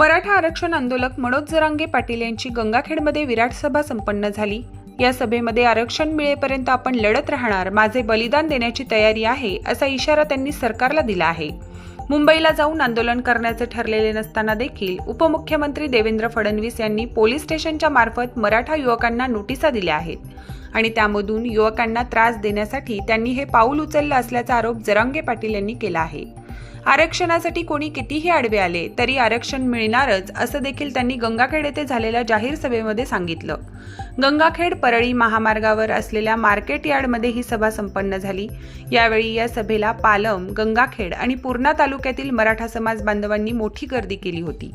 मराठा आरक्षण आंदोलक मनोज जरांगे पाटील यांची गंगाखेडमध्ये विराट सभा संपन्न झाली. या सभेमध्ये आरक्षण मिळेपर्यंत आपण लढत राहणार माझे बलिदान देण्याची तयारी आहे असा इशारा त्यांनी सरकारला दिला आहे. मुंबईला जाऊन आंदोलन करण्याचे ठरलेले नसताना देखील उपमुख्यमंत्री देवेंद्र फडणवीस यांनी पोलीस स्टेशनच्या मार्फत मराठा युवकांना नोटिसा दिल्या आहेत. आणि त्यामधून युवकांना त्रास देण्यासाठी त्यांनी हे पाऊल उचललं असल्याचा आरोप जरांगे पाटील यांनी केला आहे. आरक्षणासाठी कोणी कितीही आडवे आले तरी आरक्षण मिळणारच असं देखील त्यांनी गंगाखेड येथे झालेल्या जाहीर सभेमध्ये सांगितलं. गंगाखेड परळी महामार्गावर असलेल्या मार्केट यार्डमध्ये ही सभा संपन्न झाली. यावेळी या सभेला पालम गंगाखेड आणि पूर्णा तालुक्यातील मराठा समाज बांधवांनी मोठी गर्दी केली होती.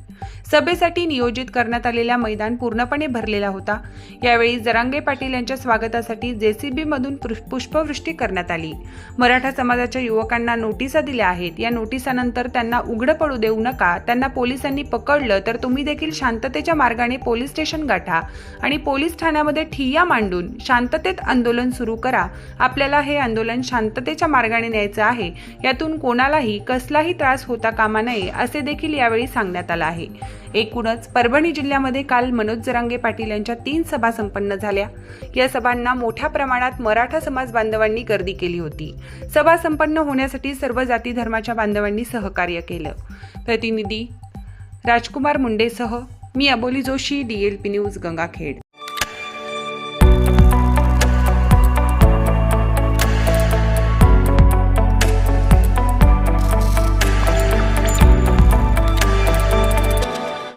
सभेसाठी नियोजित करण्यात आलेला मैदान पूर्णपणे भरलेला होता. यावेळी जरांगे पाटील यांच्या स्वागत स्वागतासाठी जेसीबी मधून पुष्पवृष्टी करण्यात आली. मराठा समाजाच्या युवकांना नोटिसा दिल्या आहेत. या नोटिसानंतर त्यांना उघडं पडू देऊ नका. त्यांना पोलिसांनी पकडलं तर तुम्ही देखील शांततेच्या मार्गाने पोलीस स्टेशन गाठा आणि पोलीस ठाण्यामध्ये ठिय्या मांडून शांततेत आंदोलन सुरू करा. आपल्याला हे आंदोलन शांततेच्या मार्गाने न्यायचं आहे. यातून कोणालाही कसलाही त्रास होता कामा नये असे देखील यावेळी सांगण्यात आलं आहे. एकूणच परभणी जिल्ह्यामध्ये काल मनोज जरांगे पाटील यांच्या तीन सभा संपन्न झाल्या. या सभांना मोठ्या प्रमाणात मराठा समाज बांधवांनी गर्दी केली होती. सभा संपन्न होण्यासाठी सर्व जाती धर्माच्या बांधवांनी सहकार्य केलं. प्रतिनिधी राजकुमार मुंडेसह मी अबोली जोशी डीएलपी न्यूज गंगाखेड.